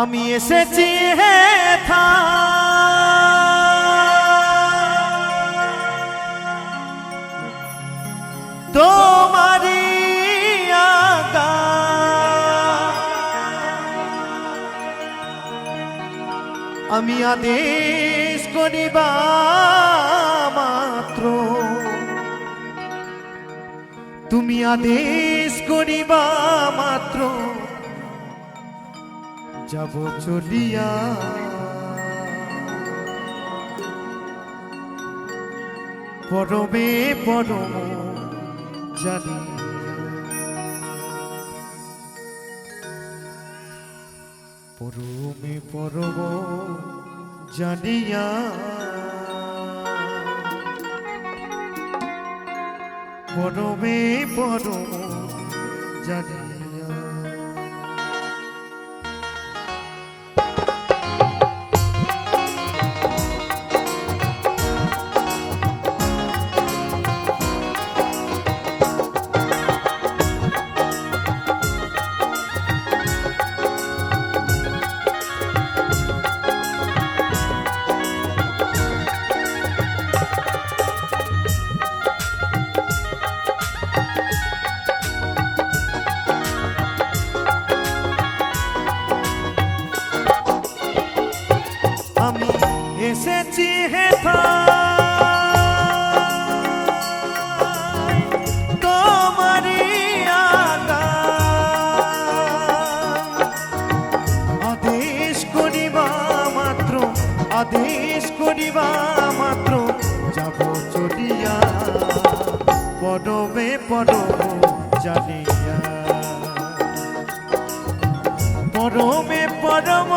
আমি এসেছি হে থা তোমারি আমি আদেশ করিবা মাত্র। তুমি আদেশ করিবা মাত্র। যাব চলিয়া। পরমে পরম জানি। পরমে পরম জানিয়া। পরমে পরম জানিয়া হেথা তোমারি আদেশ করিবা মাত্র আদেশ করিবা মাত্র যাব চলিয়া পরমে পরম জানিয়া পরমে পরম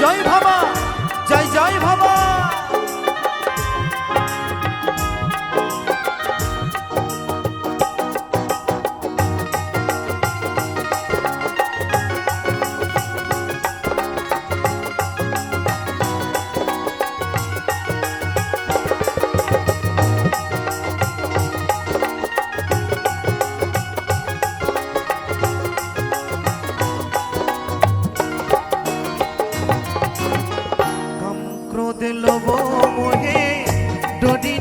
জয় ভাবা। Do Dodi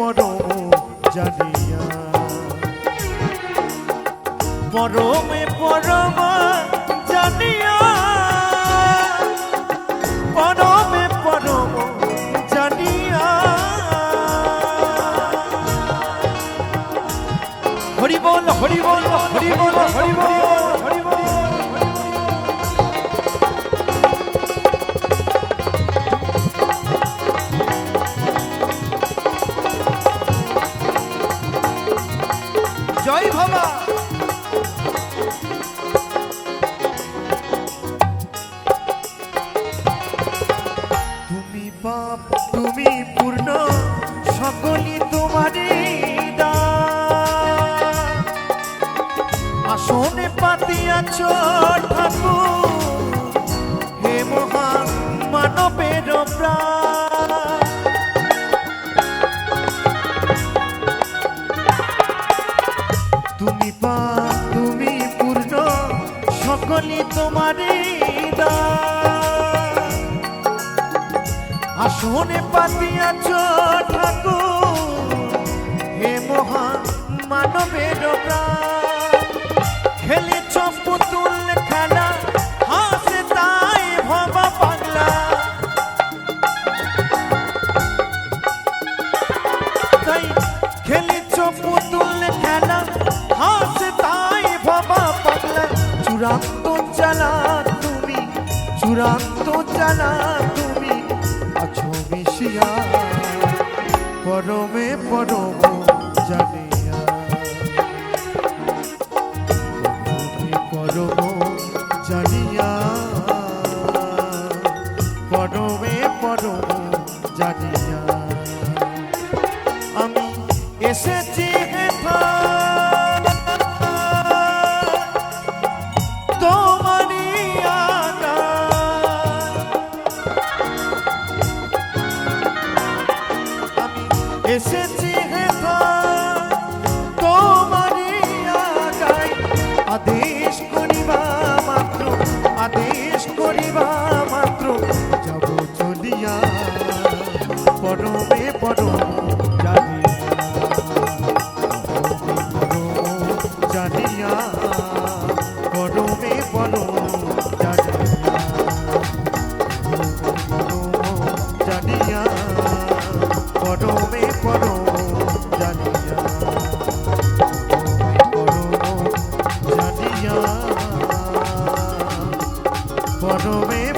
পরমে জানিয়া। পরমে পরম জানিয়া। পরমে পরম জানিয়া। হরি বল হরি বল হরি বল হরি বল, হরি তুমি পাপ তুমি পূর্ণ, সকলই তোমারই দান। আসনে পাতিয়াছ ঠাকুর, হে মহান মানবের প্রাণ তুমি পূর্ণ, সকলই তোমারই দান। আসনে পাতিয়াছ ঠাকুর। হে মহান মানবের খেলেছ পুতুল খেলা, হাসে তাই ভবা পাগলা। তাই খেলেছ পুতুল খেলা, হাসে তাই ভবা পাগলা। চূড়ান্ত চালা তুমি, চূড়ান্ত চালা তুমি। মিশিয়া পরমে পরম জানিয়া পরমে পরম জানিয়া পরমে পরম জানিয়া। আমি এসেছি এসেছি 我说为。